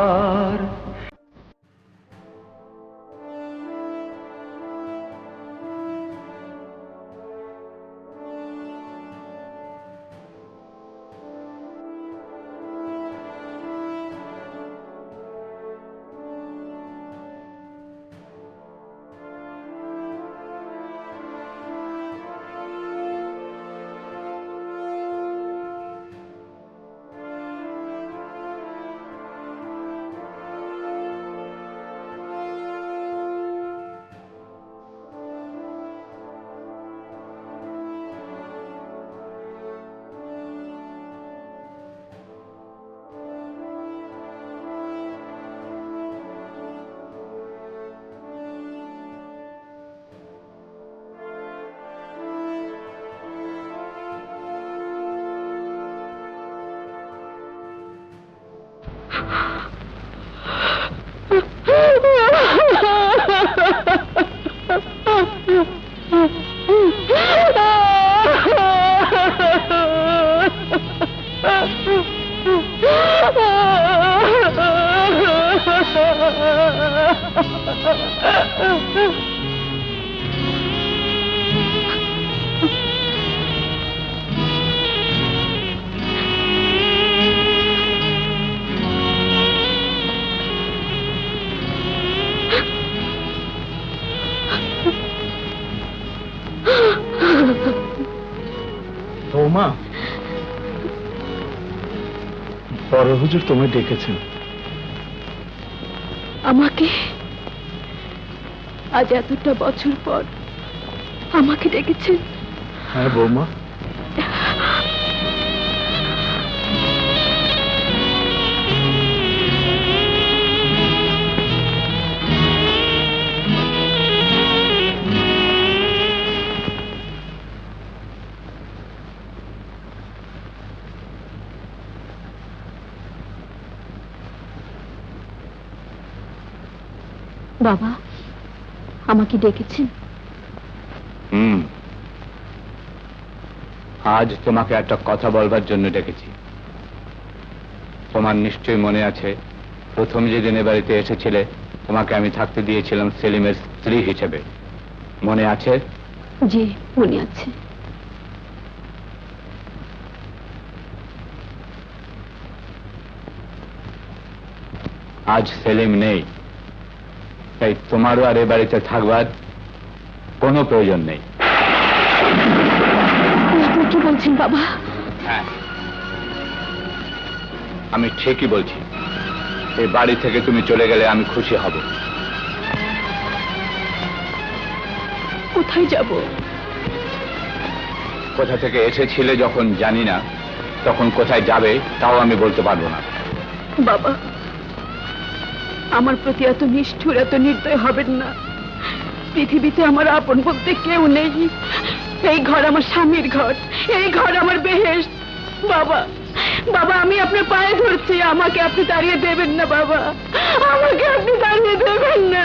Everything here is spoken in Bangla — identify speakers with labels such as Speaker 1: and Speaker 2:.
Speaker 1: cantar. আর
Speaker 2: বৌমা। বড় হুজুর তোমায় ডেকেছেন।
Speaker 3: আমাকে আজ এতটা বছর পর আমাকে ডেকেছেন।
Speaker 2: হ্যাঁ বৌমা।
Speaker 3: বাবা আমাকে ডেকেছেন।
Speaker 4: হুম। আজ তোমাকে একটা কথা বলবার জন্য ডেকেছি। তোমার নিশ্চয়ই মনে আছে প্রথম যেদিন এ বাড়িতে এসেছিলে তোমাকে আমি থাকতে দিয়েছিলাম সেলিমের স্ত্রী হিসেবে। মনে আছে?
Speaker 3: জি মনে আছে।
Speaker 4: আজ সেলিম নেই। তাই তোমারও আর এ বাড়িতে থাকবার কোনো প্রয়োজন নেই।
Speaker 3: কি বলছেন বাবা?
Speaker 4: হ্যাঁ। আমি ঠিকই বলছি। এই বাড়ি থেকে তুমি চলে গেলে আমি খুশি হব।
Speaker 3: কোথায় যাব?
Speaker 4: কোথা থেকে এসেছিলে যখন জানি না তখন কোথায় যাবে তাও আমি বলতে পারব না।
Speaker 3: বাবা আমার প্রতি এত নিষ্ঠুর, এত নির্দয় হবেন না। পৃথিবীতে আমার আপন বলতে কেউ নেই। এই ঘর আমার স্বামীর ঘর, এই ঘর আমার বেহেস বাবা বাবা, আমি আপনার পায়ে ধরছি। আমাকে আপনি দাঁড়িয়ে দেবেন না, বাবা। আমাকে আপনি দাঁড়িয়ে দেবেন না।